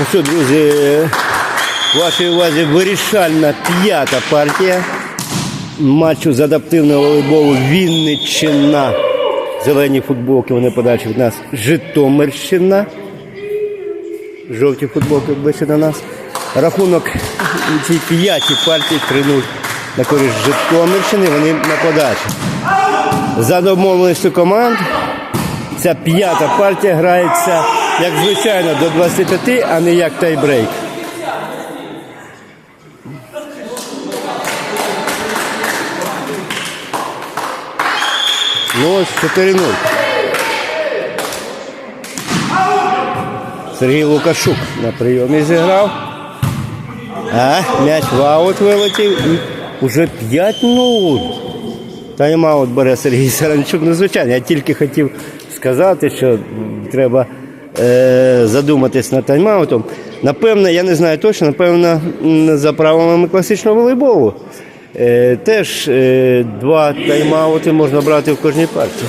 Ну що, друзі, вашій увазі вирішальна п'ята партія матчу з адаптивного волейболу Вінниччина. Зелені футболки вони подальші від нас Житомирщина. Жовті футболки ближче до нас. Рахунок цій п'ятій партії 3-0 на користь Житомирщини. Вони на подачі. За домовленістю команд ця п'ята партія грається, як звичайно, до 25, а не як тайбрейк. Ну ось 4-0. Сергій Лукашук на прийомі зіграв. А, м'яч в аут вилетів і вже 5-0. Тайм-аут бере Сергій Саранчук. Ну, звичайно, я тільки хотів сказати, що треба задуматись над тайм-аутом. Напевно, я не знаю точно, напевно, за правилами класичного волейболу. Е, теж е, два тайм-аути можна брати в кожній партії.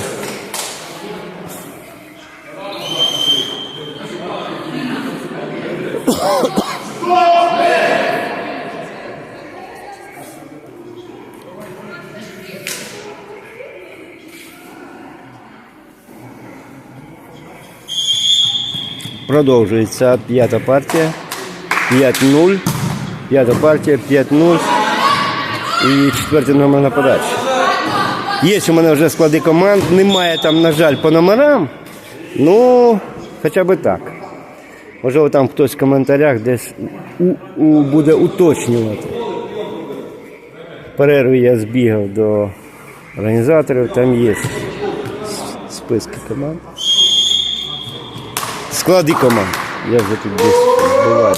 Продовжується п'ята партія. 5-0. П'ята партія 5-0. І четвертий номер на подачі. Є у мене вже склади команд. Немає там, на жаль, по номерам. Ну, хоча б так. Можливо, там хтось в коментарях десь у, у, буде уточнювати. Перерві я збігав до організаторів, там є списки команд. Склади команд. Я вже тут десь збиваю.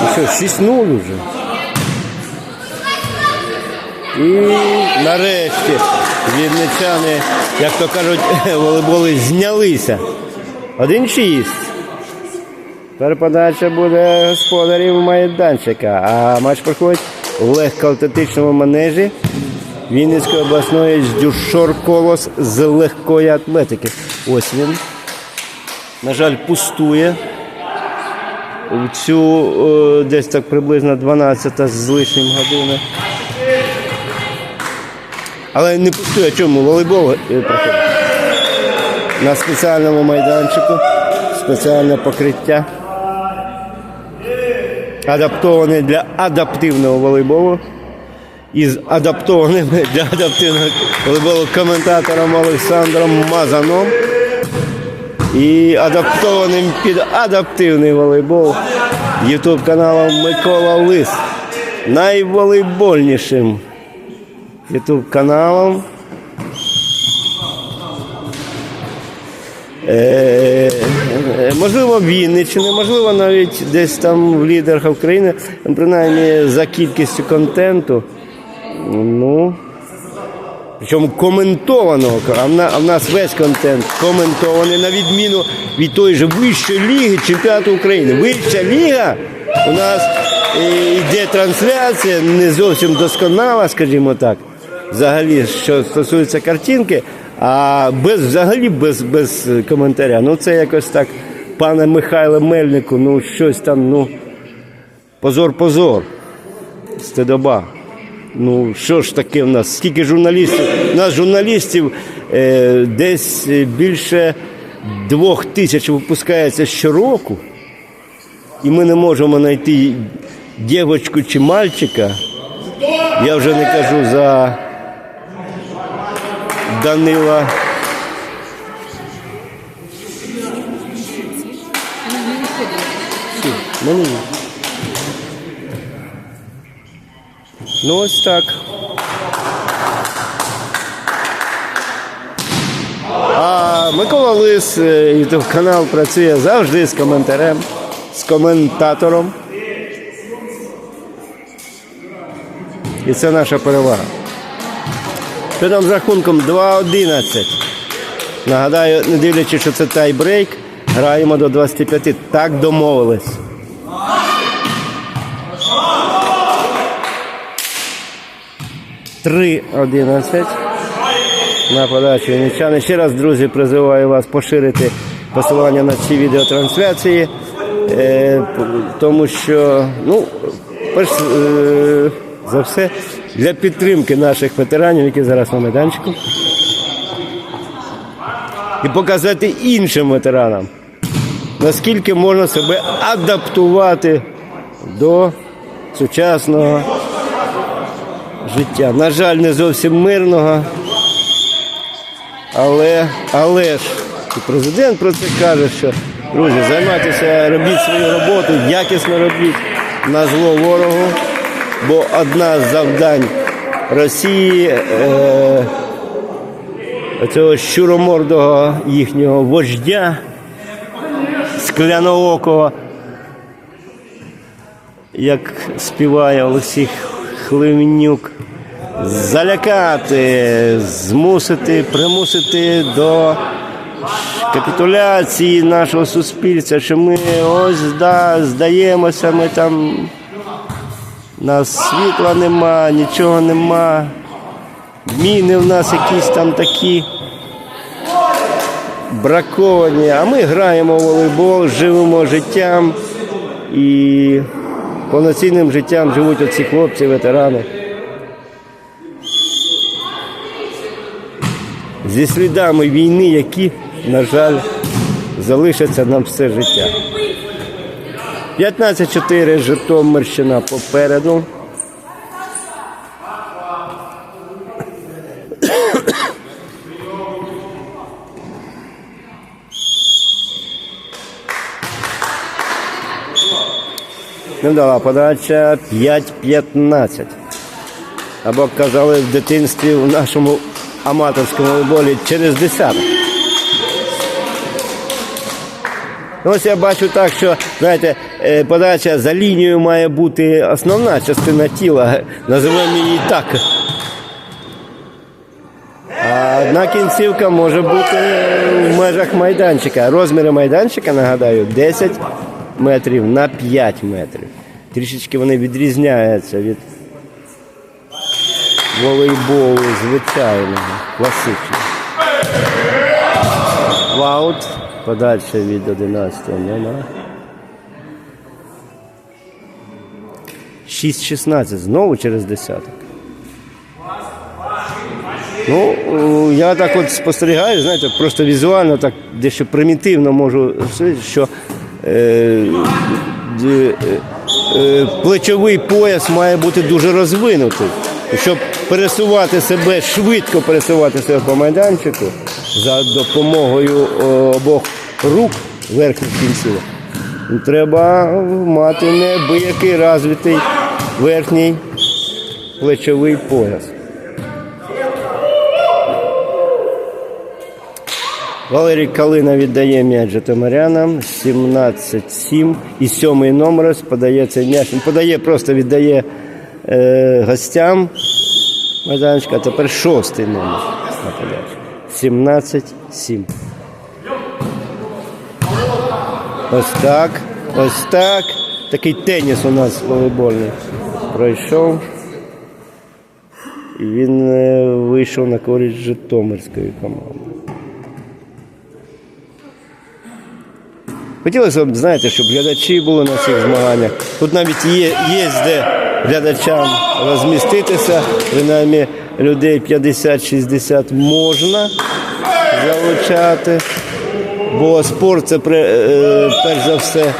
Ну що, 6-0 вже. І нарешті вінничани, як то кажуть, волейболи знялися. 1-6. Переподача буде господарів майданчика. А матч проходить у легкоатлетичному манежі Вінницької обласної Дюшор Колос з легкої атлетики. Ось він. На жаль, пустує. У цю е, десь так приблизно 12 з лишнім години. Але не пустує, чому волейбол е. На спеціальному майданчику, спеціальне покриття. Адаптований для адаптивного волейболу. Із адаптованими для адаптивного волейболу коментатором Олександром Мазаном і адаптованим під адаптивний волейбол ютуб каналом Микола Лис. Найволейбольнішим ютуб каналом. Е, е, можливо, Вінниччини, можливо, навіть десь там в лідерах України, принаймні за кількістю контенту. Ну, Причому коментованого, а в, нас весь контент коментований, на відміну від тої ж вищої ліги чемпіонату України. Вища ліга у нас е, йде трансляція, не зовсім досконала, скажімо так. Взагалі, що стосується картинки, а без взагалі без, без коментаря. Ну це якось так, пане Михайле Мельнику, ну щось там, ну, позор-позор. Стидоба. Ну, що ж таке в нас? Скільки журналістів? У нас журналістів е, десь більше двох тисяч випускається щороку. І ми не можемо знайти дівчинку чи мальчика. Я вже не кажу за Данила. Мені. Ну ось так. А Микола Лис, ютуб канал працює завжди з коментарем, з коментатором. І це наша перевага. Що там з рахунком 2-11. Нагадаю, не дивлячись, що це тайбрейк, граємо до 25. Так домовились. Три одинадцять. На подачу Вінничани. Ще раз, друзі, призиваю вас поширити посилання на ці відеотрансляції. Е, тому що, ну, перш е, за все, для підтримки наших ветеранів, які зараз на майданчику, і показати іншим ветеранам, наскільки можна себе адаптувати до сучасного життя. На жаль, не зовсім мирного, але, але ж і президент про це каже, що друзі, займайтеся, робіть свою роботу, якісно робіть на зло ворогу, бо одна з завдань Росії е, цього щуромордого їхнього вождя скляноокого, як співає Олексій Хливнюк, залякати, змусити, примусити до капітуляції нашого суспільства, що ми ось да, здаємося, ми там нас світла нема, нічого нема. Міни в нас якісь там такі браковані, а ми граємо в волейбол, живемо життям і повноцінним життям живуть оці хлопці, ветерани. Зі слідами війни, які, на жаль, залишаться нам все життя. 15-4 Житомирщина попереду. Невдала подача 5-15. Або казали в дитинстві в нашому аматорському волейболі через десяток. Ну, Ось я бачу так, що знаєте, е, подача за лінією має бути основна частина тіла. Називаємо її так. А одна кінцівка може бути в межах майданчика. Розміри майданчика, нагадаю, 10 метрів на 5 метрів. Трішечки вони відрізняються від волейболу звичайного, класичного. Ваут. Подальше від 11 номера. 6-16. Знову через десяток. Ну, я так от спостерігаю, знаєте, просто візуально, так дещо примітивно можу що плечовий пояс має бути дуже розвинутий. Щоб пересувати себе, швидко пересувати себе по майданчику за допомогою обох рук верхніх кінців, треба мати неабиякий розвитий верхній плечовий пояс. Валерій Калина віддає м'яч Житомирянам. 17-7. І сьомий номер подає цей м'яч. Він подає, просто віддає е, гостям майданчика. А тепер шостий номер 17-7. Ось так. Ось так. Такий теніс у нас волейбольний пройшов. І він е, вийшов на користь Житомирської команди. Хотілося б, знаєте, щоб глядачі були на цих змаганнях. Тут навіть є, є де глядачам розміститися, принаймні людей 50-60 можна залучати. Бо спорт це е, перш за все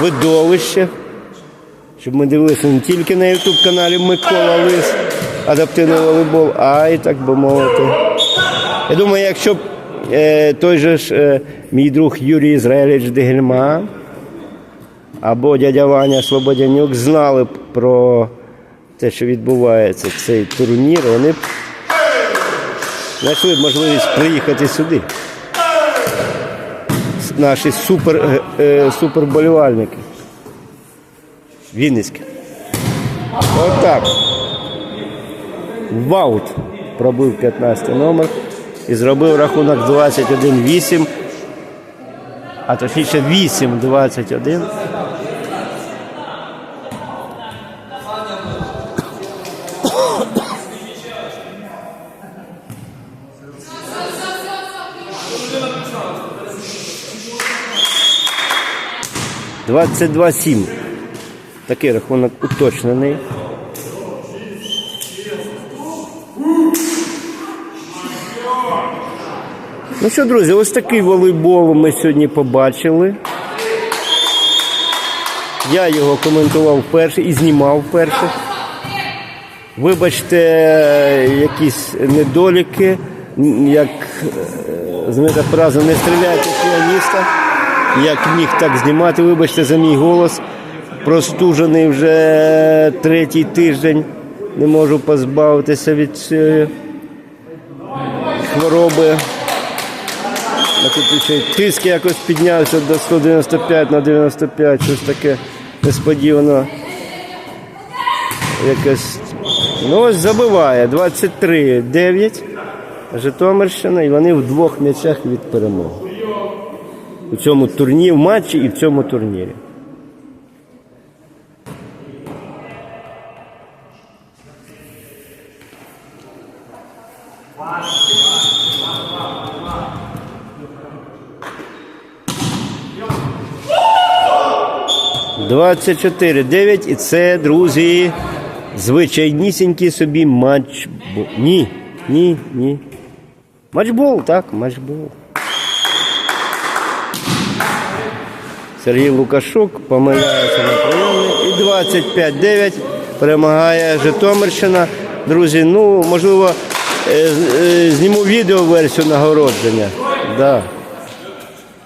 видовище. Щоб ми дивилися не тільки на YouTube каналі Микола Лис, адаптивний волейбол, а й так би мовити. Я думаю, якщо той же ж е, мій друг Юрій Ізраїльович Дегельма або дядя Ваня Слободянюк знали про те, що відбувається цей турнір, вони знайшли можливість приїхати сюди. Наші супер, е, е, суперболівальники. Вінницькі. Отак. Ваут пробив 15 номер і зробив рахунок 21-8, а точніше 8-21. 22-7. Такий рахунок уточнений. Ну що, друзі, ось такий волейбол ми сьогодні побачили. Я його коментував вперше і знімав вперше. Вибачте, якісь недоліки, як е, знаєте, фраза не стріляйте піаніста. Як міг так знімати, вибачте за мій голос. Простужений вже третій тиждень. Не можу позбавитися від цієї хвороби. Тиск якось піднявся до 195 на 95, щось таке несподівано. Якось. Ну ось забиває. 23-9. Житомирщина, і вони в двох м'ячах від перемоги. У цьому турнірі, в матчі і в цьому турнірі. Wow. 24-9. І це, друзі, звичайнісінький собі матчбол. Ні, ні, ні. Матчбол, так, матчбол. Сергій Лукашук помиляється на прийомі. І 25-9 перемагає Житомирщина. Друзі, ну можливо, е, е, зніму відео версію нагородження. Да.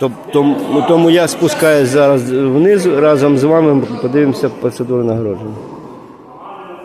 Тобто, тому я спускаюсь зараз вниз разом з вами, подивимося процедуру нагородження.